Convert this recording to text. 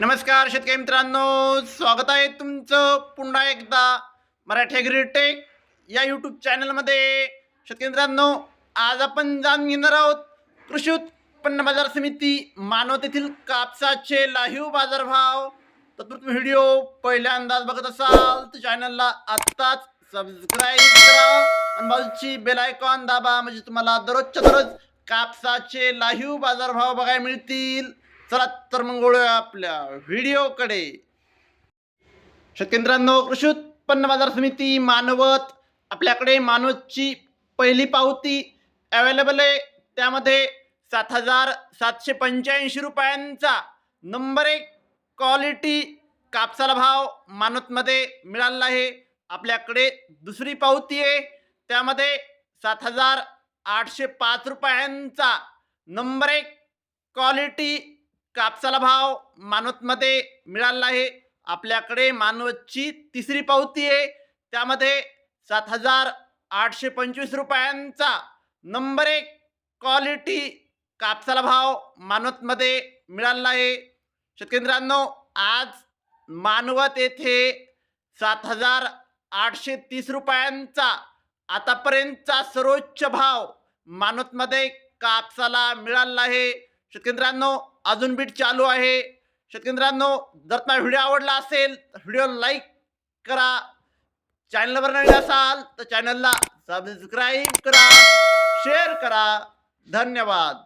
नमस्कार शेतकरी मित्रांनो स्वागत आहे तुमचं पुन्हा एकदा मराठी ॲग्रीटेक या यूट्यूब चॅनलमध्ये शेतकरी मित्रांनो आज आपण जाणून घेणार आहोत कृषी उत्पन्न बाजार समिती मानव तेथील कापसाचे लाहीव बाजारभाव. तर तुम्ही व्हिडिओ पहिल्यांदाच बघत असाल तर चॅनलला आत्ताच सबस्क्राईब करा आणि बाजूची बेल आयकॉन दाबा म्हणजे तुम्हाला दररोजच्या दररोज कापसाचे लाहीव बाजारभाव बघायला मिळतील. चला तर मग वळूया आपल्या व्हिडिओकडे शेतकऱ्यांनो कृषी उत्पन्न बाजार समिती मानवत आपल्याकडे मानवतची पहिली पावती अवेलेबल आहे. त्यामध्ये सात हजार सातशे पंच्याऐंशी रुपयांचा नंबर एक क्वालिटी कापसाला भाव मानवतमध्ये मिळाला आहे. आपल्याकडे दुसरी पावती आहे. त्यामध्ये सात हजार आठशे पाच रुपयांचा नंबर एक क्वालिटी कापसाला भाव मानवतमध्ये मिळाला आहे. आपल्याकडे मानवतची तिसरी पावती आहे. त्यामध्ये सात हजार आठशे पंचवीस रुपयांचा नंबर एक क्वालिटी कापसाला भाव मानवतमध्ये मिळाला आहे. शेतकऱ्यांनो आज मानवत येथे सात हजार आठशे तीस रुपयांचा आतापर्यंतचा सर्वोच्च भाव मानवतमध्ये कापसाला मिळाला आहे. शेतकऱ्यांनो अजून बीट चालू आहे. शेतकऱ्यांनो जर तुम्हाला व्हिडिओ आवडला असेल तर व्हिडिओ लाईक करा. चॅनलवर नवीन असाल तर चॅनलला सबस्क्राईब करा. शेअर करा. धन्यवाद.